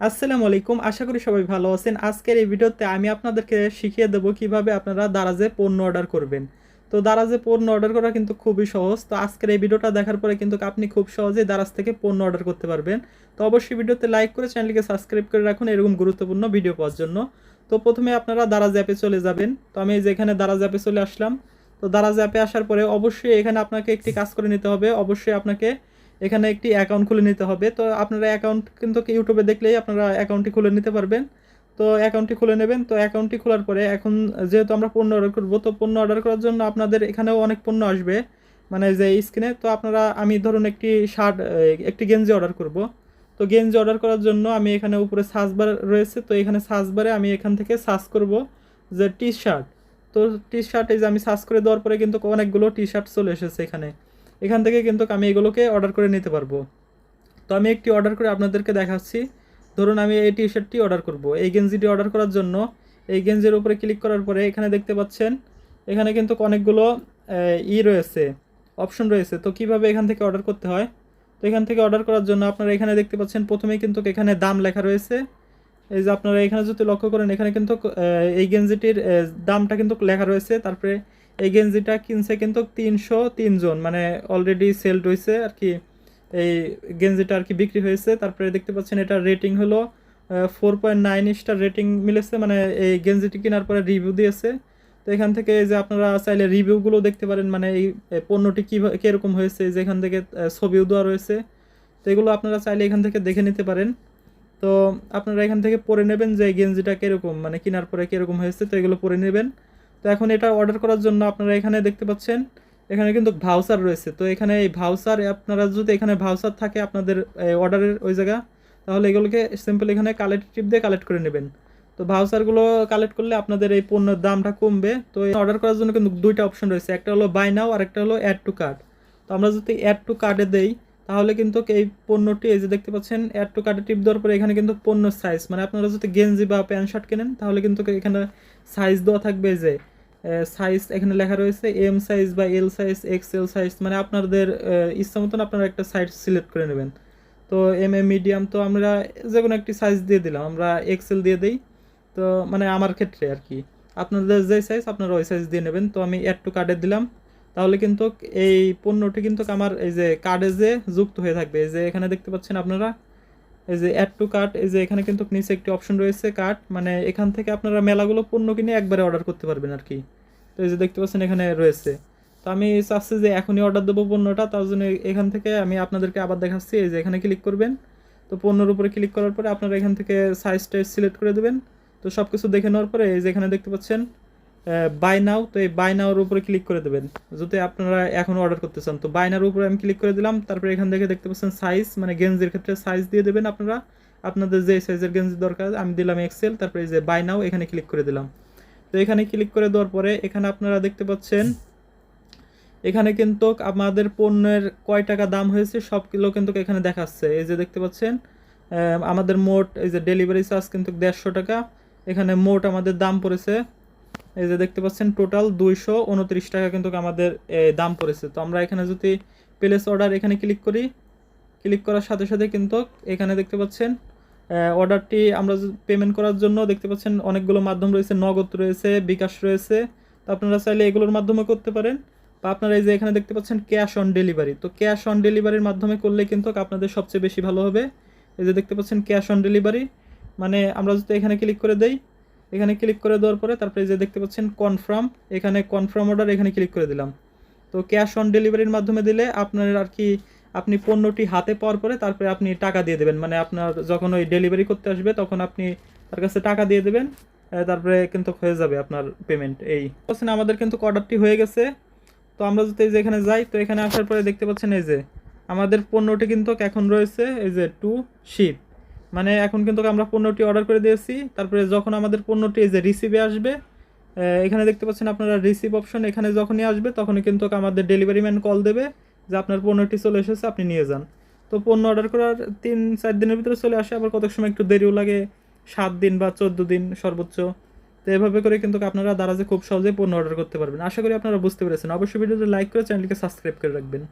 আসসালামু আলাইকুম, আশা করি সবাই ভালো আছেন। আজকের এই ভিডিওতে আমি আপনাদেরকে শিখিয়ে দেবো কীভাবে আপনারা দারাজে পণ্য অর্ডার করবেন। তো দারাজে পণ্য অর্ডার করা কিন্তু খুবই সহজ। তো আজকের এই ভিডিওটা দেখার পরে কিন্তু আপনি খুব সহজেই দারাজ থেকে পণ্য অর্ডার করতে পারবেন। তো অবশ্যই ভিডিওতে লাইক করে চ্যানেলকে সাবস্ক্রাইব করে রাখুন এরকম গুরুত্বপূর্ণ ভিডিও পাওয়ার জন্য। তো প্রথমে আপনারা দারাজ অ্যাপে চলে যাবেন। তো আমি এই যে এখানে দারাজ অ্যাপে চলে আসলাম। তো দারাজ অ্যাপে আসার পরে অবশ্যই এখানে আপনাকে একটি কাজ করে নিতে হবে। অবশ্যই আপনাকে এখানে একটি অ্যাকাউন্ট খুলে নিতে হবে। তো আপনারা অ্যাকাউন্ট কিন্তু ইউটিউবে দেখলেই আপনারা অ্যাকাউন্টটি খুলে নিতে পারবেন। তো অ্যাকাউন্টটি খুলে নেবেন। তো অ্যাকাউন্টটি খোলার পরে এখন যেহেতু আমরা পণ্য অর্ডার করব, তো পণ্য অর্ডার করার জন্য আপনাদের এখানেও অনেক পণ্য আসবে। মানে যে স্ক্রিনে তো আপনারা, আমি ধরুন একটি শার্ট একটি গেঞ্জি অর্ডার করব। তো গেঞ্জি অর্ডার করার জন্য আমি এখানে উপরে সার্চ বার রয়েছে। তো এখানে সার্চ বারে আমি এখান থেকে সার্চ করব যে টি শার্ট তো টি শার্ট এই যে আমি সার্চ করে দেওয়ার পরে কিন্তু অনেকগুলো টি শার্ট চলে এসেছে এখানে। এখান থেকে কিন্তু আমি এগুলোকে অর্ডার করে নিতে পারব। তো আমি একটি অর্ডার করে আপনাদেরকে দেখাচ্ছি। ধরুন আমি এই টি শার্টটি অর্ডার করব। এই গেঞ্জিটি অর্ডার করার জন্য এই গেঞ্জির উপরে ক্লিক করার পরে এখানে দেখতে পাচ্ছেন, এখানে কিন্তু অনেকগুলো ই রয়েছে অপশন রয়েছে। তো কীভাবে এখান থেকে অর্ডার করতে হয়? তো এখান থেকে অর্ডার করার জন্য আপনারা এখানে দেখতে পাচ্ছেন প্রথমেই কিন্তু এখানে দাম লেখা রয়েছে। এই যে আপনারা এখানে যদি লক্ষ্য করেন, এখানে কিন্তু এই গেঞ্জিটির দামটা কিন্তু লেখা রয়েছে। তারপরে এই গেঞ্জিটা কিনছে কিন্তু তিনশো তিনজন মানে অলরেডি সেলড হয়েছে আর কি। এই গেঞ্জিটা আর কি বিক্রি হয়েছে। তারপরে দেখতে পাচ্ছেন এটা রেটিং হলো four point nine star rating মিলেছে মানে এই গেঞ্জিটি কেনার পরে রিভিউ দিয়েছে। তো এখান থেকে যে আপনারা চাইলে রিভিউগুলো দেখতে পারেন মানে এই পণ্যটি কীভাবে কীরকম হয়েছে যে এখান থেকে ছবিও দেওয়া রয়েছে। তো এগুলো আপনারা চাইলে এখান থেকে দেখে নিতে পারেন। তো আপনারা এখান থেকে পরে নেবেন যে গেঞ্জিটা কীরকম মানে কেনার পরে কীরকম হয়েছে, তো এগুলো পরে নেবেন। তো এখন এটা অর্ডার করার জন্য আপনারা এখানে দেখতে পাচ্ছেন, এখানে কিন্তু ভাউচার রয়েছে। তো এখানে এই ভাউচার আপনারা যদি এখানে ভাউচার থাকে আপনাদের অর্ডারের ওই জায়গা, তাহলে এগুলোকে সিম্পল এখানে কালেক্ট টিপ দিয়ে কালেক্ট করে নেবেন। তো ভাউচারগুলো কালেক্ট করলে আপনাদের এই পণ্যের দামটা কমবে। তো অর্ডার করার জন্য কিন্তু দুইটা অপশন রয়েছে, একটা হলো বাই নাও আর একটা হলো অ্যাড টু কার্ড তো আমরা যদি অ্যাড টু কার্ডে দেই তাহলে কিন্তু এই পণ্যটি এই যে দেখতে পাচ্ছেন অ্যাড টু কার্ডে টিপ দেওয়ার পরে এখানে কিন্তু পণ্য সাইজ মানে আপনারা যদি গেঞ্জি বা প্যান্ট শার্ট কেনেন, তাহলে কিন্তু এখানে সাইজ দেওয়া থাকবে যে সাইজ এখানে লেখা রয়েছে এম সাইজ বা এল সাইজ এক্সেল সাইজ মানে আপনাদের ইচ্ছা মতন আপনারা একটা সাইজ সিলেক্ট করে নেবেন। তো এম এম মিডিয়াম তো আমরা যে কোনো একটি সাইজ দিয়ে দিলাম, আমরা এক্সেল দিয়ে দিই, তো মানে আমার ক্ষেত্রে আর কি। আপনাদের যে সাইজ আপনারা ওই সাইজ দিয়ে নেবেন, তো আমি অ্যাড টু কার্ডে দিলাম। তাহলে কিন্তু এই পণ্যটি কিন্তু আমার এই যে কার্ডে যে যুক্ত হয়ে থাকবে, এই যে এখানে দেখতে পাচ্ছেন আপনারা, এই যে অ্যাড টু কার্ট এই যে এখানে কিন্তু নিচে একটি অপশন রয়েছে কার্ট মানে এখান থেকে আপনারা মেলাগুলো পণ্য কিনে একবারে অর্ডার করতে পারবেন আর কি তো এই যে দেখতে পাচ্ছেন এখানে রয়েছে। তো আমি চাচ্ছি যে এখনই অর্ডার দেবো পণ্যটা, তার জন্য এখান থেকে আমি আপনাদেরকে আবার দেখাচ্ছি, এই যে এখানে ক্লিক করবেন। তো পণ্যর উপরে ক্লিক করার পরে আপনারা এখান থেকে সাইজ টাইজ সিলেক্ট করে দেবেন। তো সব কিছু দেখে নেওয়ার পরে এই যে এখানে দেখতে পাচ্ছেন বাই নাও তো এই বাই নাওর উপরে ক্লিক করে দেবেন। যদি আপনারা এখন অর্ডার করতে চান তো বাইনার উপরে আমি ক্লিক করে দিলাম, তারপরে এখান থেকে দেখতে পাচ্ছেন সাইজ মানে গেঞ্জির ক্ষেত্রে সাইজ দিয়ে দেবেন আপনারা। আপনাদের যে সাইজের গেঞ্জি দরকার, আমি দিলাম এক্সেল তারপরে এই যে বাই নাও এখানে ক্লিক করে দিলাম। তো এখানে ক্লিক করে দেওয়ার পরে, এখানে আপনারা দেখতে পাচ্ছেন, এখানে কিন্তু আমাদের পণ্যের কয় টাকা দাম হয়েছে, সব কিলো কিন্তু এখানে দেখাচ্ছে। এই যে দেখতে পাচ্ছেন আমাদের মোট, এই যে ডেলিভারি চার্জ কিন্তু দেড়শো টাকা, এখানে মোট আমাদের দাম পড়েছে এই যে দেখতে পাচ্ছেন টোটাল দুইশো উনত্রিশ টাকা কিন্তু আমাদের দাম পড়েছে। তো আমরা এখানে যদি প্লেস অর্ডার এখানে ক্লিক করি ক্লিক করার সাথে সাথে কিন্তু এখানে দেখতে পাচ্ছেন অর্ডারটি আমরা পেমেন্ট করার জন্য দেখতে পাচ্ছেন অনেকগুলো মাধ্যম রয়েছে, নগদ রয়েছে, বিকাশ রয়েছে। তো আপনারা চাইলে এগুলোর মাধ্যমে করতে পারেন। বা আপনারা এই যে এখানে দেখতে পাচ্ছেন ক্যাশ অন ডেলিভারি তো ক্যাশ অন ডেলিভারির মাধ্যমে করলে কিন্তু আপনাদের সবচেয়ে বেশি ভালো হবে। এই যে দেখতে পাচ্ছেন ক্যাশ অন ডেলিভারি মানে আমরা যদি এখানে ক্লিক করে দেই এখানে ক্লিক করে দেওয়ার পরে তারপরে যে দেখতে পাচ্ছেন কনফার্ম এখানে কনফার্ম অর্ডার এখানে ক্লিক করে দিলাম। তো ক্যাশ অন ডেলিভারির মাধ্যমে দিলে আপনার আর কি, আপনি পণ্যটি হাতে পাওয়ার পরে তারপরে আপনি টাকা দিয়ে দেবেন। মানে আপনার যখন ওই ডেলিভারি করতে আসবে, তখন আপনি তার কাছে টাকা দিয়ে দেবেন তারপরে কিন্তু হয়ে যাবে আপনার পেমেন্ট এই। বলছেন আমাদের কিন্তু অর্ডারটি হয়ে গেছে। তো আমরা যদি এই যে এখানে যাই, তো এখানে আসার পরে দেখতে পাচ্ছেন এই যে, আমাদের পণ্যটি কিন্তু এখন রয়েছে, এই যে টু শিপ মানে এখন কিন্তু আমরা পণ্যটি অর্ডার করে দিয়েছি। তারপরে যখন আমাদের পণ্যটি যে রিসিভে আসবে এখানে দেখতে পাচ্ছেন আপনারা রিসিভ অপশন এখানে যখনই আসবে তখনই কিন্তু আমাদের ডেলিভারি ম্যান কল দেবে যে আপনার পণ্যটি চলে এসেছে, আপনি নিয়ে যান। তো পণ্য অর্ডার করার তিন, চার দিনের ভিতরে চলে আসে, আবার কত সময় একটু দেরিও লাগে, সাত দিন বা চোদ্দ দিন সর্বোচ্চ। তো এভাবে করে কিন্তু আপনারা দারাজে খুব সহজেই পণ্য অর্ডার করতে পারবেন। আশা করি আপনারা বুঝতে পেরেছেন। অবশ্যই ভিডিওতে লাইক করে চ্যানেলকে সাবস্ক্রাইব করে রাখবেন।